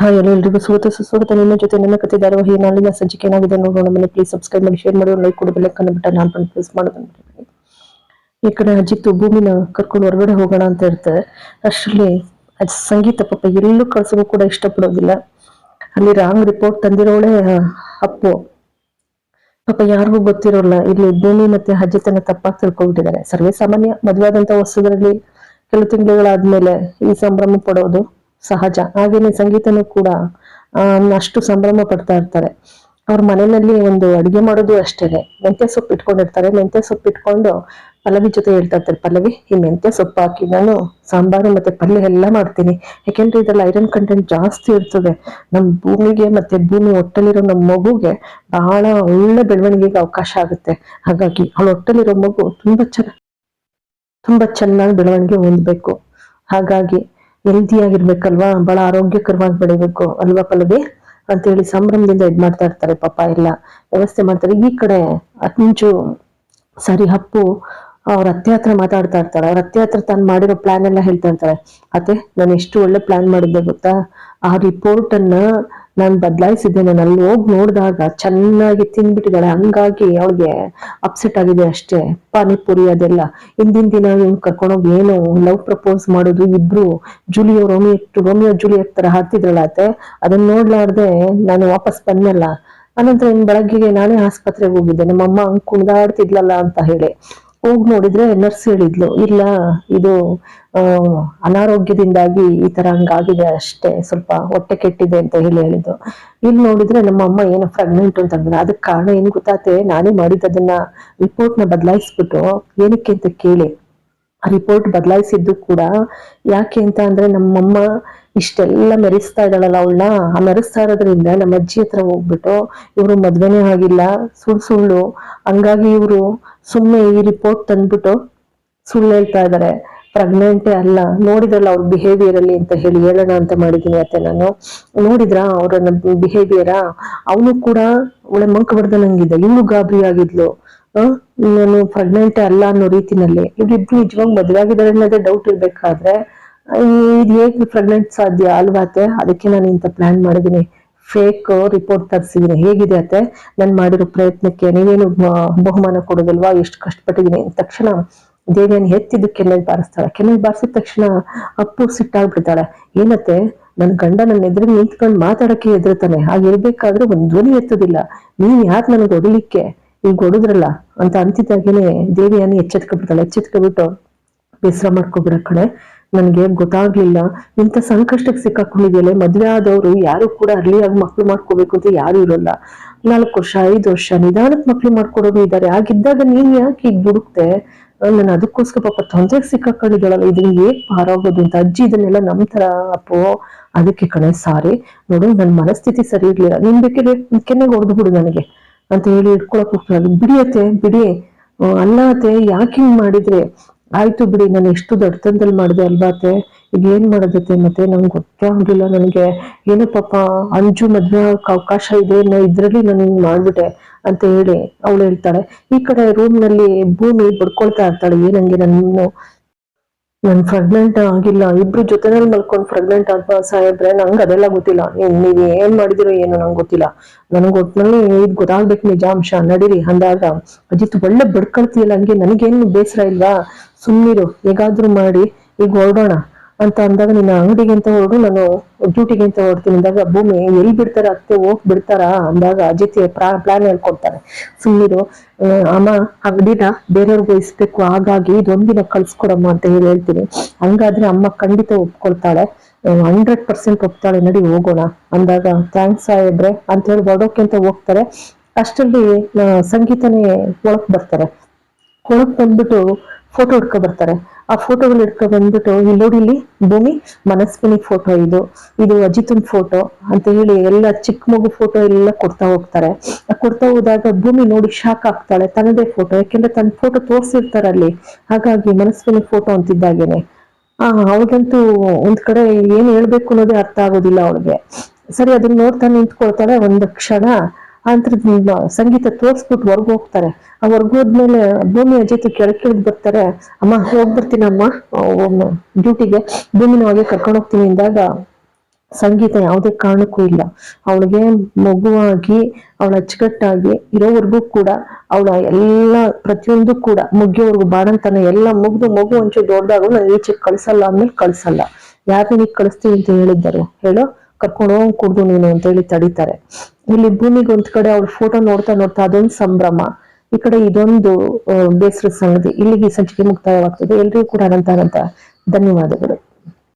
Hi ಎಲ್ಲರಿಗೂ ಸ್ವಾಗತ ಸುಸ್ವಾಗತ. ನಿಮ್ಮ ಜೊತೆ ನನ್ನ ಕತೆ ಧಾರಾವಾಹಿ ನಾಳಿನ ಸಂಚಿಕೆ ಏನಾಗಿದೆ ನೋಡೋಣ. ಮನೆ ಪ್ಲೀಸ್ ಸಬ್ಸ್ಕ್ರೈಬ್ ಮಾಡಿ ಶೇರ್ ಮಾಡಿ ಲೈಕ್ ಕೊಡಿ ಬೆಲೆ ಬಿಟ್ಟ ನಾನು ಬಂದು ಪ್ಲೀಸ್ ಮಾಡೋದನ್ನ. ಈ ಕಡೆ ಅಜಿತ್ತು ಭೂಮಿನ ಕರ್ಕೊಂಡು ಹೊರಗಡೆ ಹೋಗೋಣ ಅಂತ ಇರ್ತಾರೆ ಅಷ್ಟರಲ್ಲಿ ಅಜ್ಜ ಸಂಗೀತ ಪಾಪ ಎಲ್ಲೂ ಕಳ್ಸೋಕ್ಕೂ ಕೂಡ ಇಷ್ಟಪಡೋದಿಲ್ಲ. ಅಲ್ಲಿ ರಾಂಗ್ ರಿಪೋರ್ಟ್ ತಂದಿರೋಳೆ ಅಪ್ಪು. ಪಾಪ ಯಾರಿಗೂ ಗೊತ್ತಿರೋಲ್ಲ. ಇಲ್ಲಿ ಭೂಮಿ ಮತ್ತೆ ಅಜಿತನ ತಪ್ಪಾಗಿ ತಿಳ್ಕೊಬಿಟ್ಟಿದ್ದಾರೆ ಸರ್ವೇ ಸಾಮಾನ್ಯ, ಮದುವೆ ಆದಂತ ವಸ್ತುಗಳಲ್ಲಿ ಕೆಲವು ತಿಂಗಳುಗಳಾದ್ಮೇಲೆ ಈ ಸಂಭ್ರಮ ಪಡೋದು. ಸಹಜ. ಹಾಗೇನೆ ಸಂಗೀತನೂ ಕೂಡ ಅಷ್ಟು ಸಂಭ್ರಮ ಪಡ್ತಾ ಇರ್ತಾರೆ. ಅವ್ರ ಮನೆಯಲ್ಲಿ ಒಂದು ಅಡುಗೆ ಮಾಡೋದು ಅಷ್ಟೇ. ಮೆಂತ್ಯ ಸೊಪ್ಪು ಇಟ್ಕೊಂಡಿರ್ತಾರೆ. ಮೆಂತ್ಯ ಸೊಪ್ಪು ಇಟ್ಕೊಂಡು ಪಲ್ಲವಿ ಜೊತೆ ಹೇಳ್ತಾ ಇರ್ತಾರೆ. ಪಲ್ಲವಿ, ಈ ಮೆಂತ್ಯ ಸೊಪ್ಪು ಹಾಕಿ ನಾನು ಸಾಂಬಾರು ಮತ್ತೆ ಪಲ್ಯ ಎಲ್ಲ ಮಾಡ್ತೀನಿ. ಯಾಕೆಂದ್ರೆ ಇದ್ರಲ್ಲಿ ಐರನ್ ಕಂಟೆಂಟ್ ಜಾಸ್ತಿ ಇರ್ತದೆ. ನಮ್ಮ ಭೂಮಿಗೆ ಮತ್ತೆ ಭೂಮಿ ಹೊಟ್ಟೆಲಿರೋ ನಮ್ಮ ಮಗುಗೆ ಬಹಳ ಒಳ್ಳೆ ಬೆಳವಣಿಗೆಗೆ ಅವಕಾಶ ಆಗುತ್ತೆ. ಹಾಗಾಗಿ ಅವಳ ಹೊಟ್ಟೆಲಿರೋ ಮಗು ತುಂಬಾ ಚೆನ್ನಾಗಿ ತುಂಬಾ ಚೆನ್ನಾಗಿ ಬೆಳವಣಿಗೆ ಹೊಂದ್ಬೇಕು. ಹಾಗಾಗಿ ಹೆಲ್ದಿ ಆಗಿರ್ಬೇಕಲ್ವಾ ಬಹಳ ಆರೋಗ್ಯಕರವಾಗಿ ಬೆಳಿಬೇಕು ಅಲ್ವಾ ಪಲ್ಲವಿ? ಅಂತೇಳಿ ಸಂಭ್ರಮದಿಂದ ಇದ್ ಮಾಡ್ತಾ ಇರ್ತಾರೆ ಪಾಪ ಎಲ್ಲ. ವ್ಯವಸ್ಥೆ ಮಾಡ್ತಾರೆ. ಈ ಕಡೆ ಅತ್ಮಿಂಚು ಸರಿ ಹಪ್ಪು, ಅವ್ರ ಅತ್ತೆ ಮಾತಾಡ್ತಾ ಇರ್ತಾರೆ. ಅವ್ರ ಅತ್ತೆ ಹತ್ರ ತಾನು ಮಾಡಿರೋ ಪ್ಲಾನ್ ಎಲ್ಲ ಹೇಳ್ತಾ ಇರ್ತಾರೆ. ಅತ್ತೆ, ನಾನು ಎಷ್ಟು ಒಳ್ಳೆ ಪ್ಲಾನ್ ಮಾಡಿದ್ದೆ ಗೊತ್ತಾ? ಆ ರಿಪೋರ್ಟ್ ಅನ್ನ ನಾನು ಬದಲಾಯಿಸಿದ್ದೇನೆ ಅಲ್ಲಿ ಹೋಗಿ ನೋಡಿದಾಗ ಚೆನ್ನಾಗಿ ತಿಂದ್ಬಿಟ್ಟಿದ್ದಾಳೆ ಹಂಗಾಗಿ ಅವಳಿಗೆ ಅಪ್ಸೆಟ್ ಆಗಿದೆ ಅಷ್ಟೇ. ಪಾನಿಪುರಿ ಅದೆಲ್ಲ. ಹಿಂದಿನ ದಿನ ಕರ್ಕೊಂಡೋಗಿ ಏನು ಲವ್ ಪ್ರಪೋಸ್ ಮಾಡೋದು ಇಬ್ರು ಜೂಲಿಯೋ ರೋಮಿಯೋ ರೋಮಿಯೋ ಜೂಲಿಯಟ್ ತರ ಹಾಡ್ತಿದ್ರಲ್ಲ ಅತ್ತೆ ಅದನ್ನ ನೋಡ್ಲಾರ್ದೆ ನಾನು ವಾಪಸ್ ಬಂದಲ್ಲ ಅನಂತರ ಇನ್ ಬೆಳಗ್ಗೆಗೆ ನಾನೇ ಆಸ್ಪತ್ರೆಗೆ ಹೋಗಿದ್ದೆ. ನಮ್ಮಮ್ಮ ಹಂಗ್ ಕುಣಿದಾಡ್ತಿದ್ಲಲ್ಲ ಅಂತ ಹೇಳಿ. ಹೋಗ್ ನೋಡಿದ್ರೆ ನರ್ಸ್ ಹೇಳಿದ್ಲು, ಇಲ್ಲ, ಇದು ಅನಾರೋಗ್ಯದಿಂದಾಗಿ ಈ ತರ ಹಂಗಾಗಿದೆ ಅಷ್ಟೇ, ಸ್ವಲ್ಪ ಹೊಟ್ಟೆ ಕೆಟ್ಟಿದೆ ಅಂತ ಹೇಳಿ ಹೇಳಿದ್ದು. ಇಲ್ಲಿ ನೋಡಿದ್ರೆ ನಮ್ಮ ಅಮ್ಮ ಏನೋ ಪ್ರೆಗ್ನೆಂಟ್ ಅಂತ ಅಂದ್ರೆ ಅದಕ್ಕೆ ಕಾರಣ ಏನ್ ಗೊತ್ತಾತೆ ನಾನೇ ಮಾಡಿದ್ದನ್ನ ರಿಪೋರ್ಟ್ನ ಬದಲಾಯಿಸ್ಬಿಟ್ಟು ಏನಕ್ಕೆ ಅಂತ ಕೇಳಿ. ರಿಪೋರ್ಟ್ ಬದಲಾಯಿಸಿದ್ದು ಕೂಡ ಯಾಕೆ ಅಂತ ಅಂದ್ರೆ ನಮ್ಮಮ್ಮ ಇಷ್ಟೆಲ್ಲ ಮೆರೆಸ್ತಾ ಇದ್ದಾಳಲ್ಲ ಅವಳನ್ನ. ಆ ಮೆರೆಸ್ತಾ ಇರೋದ್ರಿಂದ ನಮ್ಮ ಅಜ್ಜಿ ಹತ್ರ ಹೋಗ್ಬಿಟ್ಟು ಇವರು ಮದ್ವೆನೇ ಆಗಿಲ್ಲ, ಸುಳ್ಳು ಸುಳ್ಳು. ಹಂಗಾಗಿ ಇವರು ಸುಮ್ಮನೆ ಈ ರಿಪೋರ್ಟ್ ತಂದ್ಬಿಟ್ಟು ಸುಳ್ಳು ಹೇಳ್ತಾ ಇದ್ದಾರೆ ಪ್ರೆಗ್ನೆಂಟೇ ಅಲ್ಲ. ನೋಡಿದ್ರಲ್ಲ ಅವ್ರ ಬಿಹೇವಿಯರ್ ಅಲ್ಲಿ ಅಂತ ಹೇಳಿ, ಹೇಳೋಣ ಅಂತ ಮಾಡಿದ್ದೀನಿ ಅತ್ತೆ ನಾನು. ನೋಡಿದ್ರ ಅವ್ರ ಬಿಹೇವಿಯರ ಅವನು ಕೂಡ ಒಳ್ಳೆ ಮಂಕ ಬರ್ದನಂಗಿದ್ದ ಇವಳು ಗಾಬರಿ ಆಗಿದ್ಲು. ನಾನು ಪ್ರೆಗ್ನೆಂಟ್ ಅಲ್ಲ ಅನ್ನೋ ರೀತಿನಲ್ಲಿ. ಇವ್ರಿಬ್ರು ನಿಜವಾಗ್ ಮದ್ವೆ ಆಗಿದ್ದಾರೆ ಅನ್ನೋದೇ ಡೌಟ್ ಇರ್ಬೇಕಾದ್ರೆ ಇದು ಹೇಗೆ ಪ್ರೆಗ್ನೆಂಟ್ ಸಾಧ್ಯ ಅಲ್ವಾತೆ ಅದಕ್ಕೆ ನಾನು ಇಂಥ ಪ್ಲಾನ್ ಮಾಡಿದೀನಿ. ಫೇಕ್ ರಿಪೋರ್ಟ್ ತರಿಸಿದ್ದೀನಿ ಹೇಗಿದೆ ಅತ್ತೆ? ನಾನು ಮಾಡಿರೋ ಪ್ರಯತ್ನಕ್ಕೆ ನೀವೇನು ಬಹುಮಾನ ಕೊಡೋದಲ್ವಾ? ಎಷ್ಟು ಕಷ್ಟಪಟ್ಟಿದ್ದೀನಿ ತಕ್ಷಣ ದೇವಿಯನ್ನು ಎತ್ತಿದ್ದು ಕೆನ್ನೆಗೆ ಬಾರಿಸ್ತಾಳೆ. ಕೆನ್ನೆಗೆ ಬಾರಿಸಿದ ತಕ್ಷಣ ಅಪ್ಪು ಸಿಟ್ಟಾಗ್ಬಿಡ್ತಾಳೆ. ಏನತ್ತೆ? ನನ್ನ ಗಂಡ ನನ್ನ ಎದುರು ನಿಂತ್ಕೊಂಡು ಮಾತಾಡೋಕ್ಕೆ ಎದುರುತ್ತಾನೆ ಹಾಗಿರ್ಬೇಕಾದ್ರೆ ಒಂದು ಧ್ವನಿ ಎತ್ತೋದಿಲ್ಲ. ನೀನು ಯಾಕೆ ನನಗೆ ಹೊಡಿಲಿಕ್ಕೆ? ಈಗ ಹೊಡೆದ್ರಲ್ಲ ಅಂತ ಅಂತಿದ್ದಾಗೇನೆ ದೇವಿಯನ್ನು ಎಚ್ಚೆತ್ಕೊಬಿಡ್ತಾಳೆ. ಎಚ್ಚೆತ್ಕೊಬಿಟ್ಟು, ಬೇಸರ ಮಾಡ್ಕೊಬಿಡ ಕಣೆ. ನನ್ಗೆ ಗೊತ್ತಾಗ್ಲಿಲ್ಲ. ಇಂಥ ಸಂಕಷ್ಟಕ್ಕೆ ಸಿಕ್ಕಾಕೊಂಡಿದ್ಯಲ್ಲ, ಮದ್ವೆ ಆದವರು ಯಾರು ಕೂಡ ಅರ್ಲಿಯಾಗಿ ಮಕ್ಳು ಮಾಡ್ಕೋಬೇಕು ಅಂತ ಯಾರು ಇರೋಲ್ಲ. ನಾಲ್ಕು ವರ್ಷ, ಐದು ವರ್ಷ ನಿಧಾನಕ್ಕೆ ಮಕ್ಳು ಮಾಡ್ಕೊಡೋರು ಇದ್ದಾರೆ. ಆಗಿದ್ದಾಗ ನೀನ್ ಯಾಕೆ ಈಗ ದುಡುಕ್ತೆ ನಾನು ಅದಕ್ಕೋಸ್ಕರ ಪಾಪ ತೊಂದರೆಗೆ ಸಿಕ್ಕಾಕೊಂಡಿದ್ದಾಳಲ್ಲ ಇದನ್ನ ಹೇಗ್ ಪಾರಾಗೋದು ಅಂತ ಅಜ್ಜಿ ಇದನ್ನೆಲ್ಲ ನಮ್ ತರ ಅಪ್ಪೋ, ಅದಕ್ಕೆ ಕಣೆ ಸಾರಿ. ನೋಡು ನನ್ನ ಮನಸ್ಥಿತಿ ಸರಿ ಇರ್ಲಿಲ್ಲ. ನಿನ್ ಬೇಕಿದ್ರೆ ಕೆನ್ನೆಗೆ ಹೊಡೆದು ಬಿಡು ನನಗೆ ಅಂತ ಹೇಳಿ ಇಟ್ಕೊಳಕ್ ಹೋಗ್ತಾರೆ ಬಿಡಿಯತ್ತೆ, ಬಿಡಿ. ಅಲ್ಲ ಅತ್ತೆ, ಯಾಕೆ ಹಿಂಗ್ ಮಾಡಿದ್ರೆ? ಆಯ್ತು ಬಿಡಿ, ನಾನು ಎಷ್ಟು ದೊಡ್ಡತನದಲ್ಲಿ ಮಾಡಿದೆ ಅಲ್ವಾತೆ ಈಗ ಏನ್ ಮಾಡೋದತ್ತೆ ಮತ್ತೆ? ನಂಗೆ ಗೊತ್ತೇ ಆಗಿಲ್ಲ ನನಗೆ. ಏನೋ ಪಾಪ, ಅಂಜು ಮದ್ವೆ ಅವಕಾಶ ಇದೆ ನಾ ಇದ್ರಲ್ಲಿ ನಾನು ಹಿಂಗ್ ಮಾಡ್ಬಿಟ್ಟೆ ಅಂತ ಹೇಳಿ ಅವಳು ಹೇಳ್ತಾಳೆ. ಈ ಕಡೆ ರೂಮ್ನಲ್ಲಿ ಭೂಮಿ ಬಡ್ಕೊಳ್ತಾ ಇರ್ತಾಳೆ, ಏನಂಗೆ ನನ್ನ ನನ್ ಪ್ರೆಗ್ನೆಂಟ್ ಆಗಿಲ್ಲ, ಇಬ್ರು ಜೊತೆನಲ್ಲಿ ಮಲ್ಕೊಂಡ್ ಪ್ರೆಗ್ನೆಂಟ್ ಅಥವಾ ಸಾಹೇಬ್ರೆ, ನಂಗೆ ಅದೆಲ್ಲ ಗೊತ್ತಿಲ್ಲ. ನೀವ್ ಏನ್ ಮಾಡಿದಿರೋ ಏನು ನಂಗೆ ಗೊತ್ತಿಲ್ಲ. ನನಗೆ ಒಟ್ನಲ್ಲಿ ಇದ್ ಗೊತ್ತಾಗ್ಬೇಕು ನಿಜಾಂಶ, ನಡೀರಿ ಅಂದಾಗ, ಅಜಿತ್ ಒಳ್ಳೆ ಬಡ್ಕೊಳ್ತೀಯಲ್ಲ, ಹಂಗೆ ನನಗೇನು ಬೇಸರ ಇಲ್ವಾ? ಸುಮ್ಮನಿರು ಹೇಗಾದ್ರೂ ಮಾಡಿ, ಈಗ ಹೊರಡೋಣ. ಅಂತ ಅಂದಾಗ ನಿನ್ನ ಅಂಗಡಿಗೆ ಅಂತ ಹೊರಡು ನಾನು ಡ್ಯೂಟಿಗೆ ಅಂತ ಹೊರಡ್ತೀನಿ. ಅಂದಾಗ, ಭೂಮಿ, ಎಲ್ಲಿ ಬಿಡ್ತಾರ? ಅತ್ತೆ ಹೋಗ್ ಬಿಡ್ತಾರ? ಅಂದಾಗ ಅಜಿತ್ ಪ್ಲಾನ್ ಹೇಳ್ಕೊಡ್ತಾರೆ. ಸುಮ್ಮನಿರು ಅಮ್ಮ ಅಂಗಡಿನ ಬೇರೆಯವ್ರಿಗೆ ಇಸ್ಬೇಕು. ಹಾಗಾಗಿ ಇದೊಂದಿನ ಕಳ್ಸ್ಕೊಡಮ್ಮ ಅಂತ ಹೇಳಿ ಹೇಳ್ತೀನಿ. ಹಂಗಾದ್ರೆ ಅಮ್ಮ ಖಂಡಿತ ಒಪ್ಕೊಳ್ತಾಳೆ. Hundred percent ಒಪ್ತಾಳೆ. ನಡಿ ಹೋಗೋಣ. ಅಂದಾಗ, ಥ್ಯಾಂಕ್ಸ್ ಆಯ್ರೆ ಅಂತ ಹೇಳಿ ಅಂತ ಹೋಗ್ತಾರೆ. ಅಷ್ಟರಲ್ಲಿ ಸಂಗೀತನೇ ಒಳಕ್ ಬರ್ತಾರೆ. ಒಳಕ್ ಬಂದ್ಬಿಟ್ಟು ಫೋಟೋ ಹಿಡ್ಕೊ ಬರ್ತಾರೆ. ಆ ಫೋಟೋಗಳು ಹಿಡ್ಕೊ ಬಂದ್ಬಿಟ್ಟು ಇಲ್ಲಿ ನೋಡಿ ಇಲ್ಲಿ, ಭೂಮಿ, ಮನಸ್ವಿನಿ ಫೋಟೋ ಇದು. ಇದು ಅಜಿತನ್ ಫೋಟೋ ಅಂತ ಹೇಳಿ ಎಲ್ಲ ಚಿಕ್ಕ ಮಗು ಫೋಟೋ ಎಲ್ಲ ಕೊಡ್ತಾ ಹೋಗ್ತಾರೆ. ಕೊಡ್ತಾ ಹೋದಾಗ ಭೂಮಿ ನೋಡಿ ಶಾಕ್ ಆಗ್ತಾಳೆ, ತನ್ನದೇ ಫೋಟೋ ಯಾಕೆಂದ್ರೆ ತನ್ನ ಫೋಟೋ ತೋರಿಸಿರ್ತಾರೆ ಅಲ್ಲಿ. ಹಾಗಾಗಿ ಮನಸ್ವಿನಿ ಫೋಟೋ ಅಂತಿದ್ದಾಗೇನೆ. ಆ, ಅವಳಿಗಂತೂ ಒಂದ್ ಕಡೆ ಏನ್ ಹೇಳ್ಬೇಕು ಅನ್ನೋದೇ ಅರ್ಥ ಆಗೋದಿಲ್ಲ ಅವಳಿಗೆ. ಸರಿ, ಅದನ್ನ ನೋಡ್ತಾ ನಿಂತ್ಕೊಳ್ತಾಳೆ ಒಂದ್ ಕ್ಷಣ. ಅಂತ ಸಂಗೀತ ತೋರ್ಸ್ಬಿಟ್ಟು ಹೊರ್ಗ್ ಹೋಗ್ತಾರೆ. ಆ ಹೋದ್ಮೇಲೆ ಭೂಮಿ ಜೊತೆ ಕೆಳಕಿಳಿದ್ ಬರ್ತಾರೆ. ಅಮ್ಮ ಹೋಗ್ಬರ್ತೀನಮ್ಮ ಡ್ಯೂಟಿಗೆ. ಭೂಮಿನ ಹೊಗೆ ಕರ್ಕೊಂಡು ಹೋಗ್ತೀನಿ ಅಂದಾಗ ಸಂಗೀತ ಯಾವುದೇ ಕಾರಣಕ್ಕೂ ಇಲ್ಲ. ಅವಳಿಗೆ ಮಗುವಾಗಿ, ಅವಳ ಅಚ್ಚುಕಟ್ಟಾಗಿ ಇರೋವರೆಗೂ ಕೂಡ, ಅವಳ ಎಲ್ಲ ಪ್ರತಿಯೊಂದು ಕೂಡ, ಮುಗಿಯೋವರೆಗೂ ಬಾಣಂತನ ಎಲ್ಲ ಮುಗ್ದು ಮಗು ಒಂಚೂರು ದೊಡ್ಡದಾಗ ನಾನು ಈಚೆಗೆ ಕಳ್ಸಲ್ಲ ಅಂದ್ಮೇಲೆ ಕಳ್ಸಲ್ಲ. ಯಾರು ನೀನು ಕಳಿಸ್ತೀವಿ ಅಂತ ಹೇಳಿದ್ದಾರೆ? ಹೇಳು. ಕರ್ಕೊಂಡು ಹೋಗಿ ಕುಡ್ದು ನೀನು ಅಂತ ಹೇಳಿ ತಡೀತಾರೆ. ಇಲ್ಲಿ ಭೂಮಿಗೆ ಒಂದ್ ಕಡೆ ಅವ್ರ ಫೋಟೋ ನೋಡ್ತಾ ನೋಡ್ತಾ ಅದೊಂದು ಸಂಭ್ರಮ. ಈ ಕಡೆ ಇದೊಂದು ಬೇಸರ ಸಂಗತಿ. ಇಲ್ಲಿಗೆ ಸಂಚಿಕೆ ಮುಕ್ತಾಯವಾಗ್ತದೆ. ಎಲ್ರಿಗೂ ಕೂಡ ಅನಂತ ಅನಂತ ಧನ್ಯವಾದಗಳು.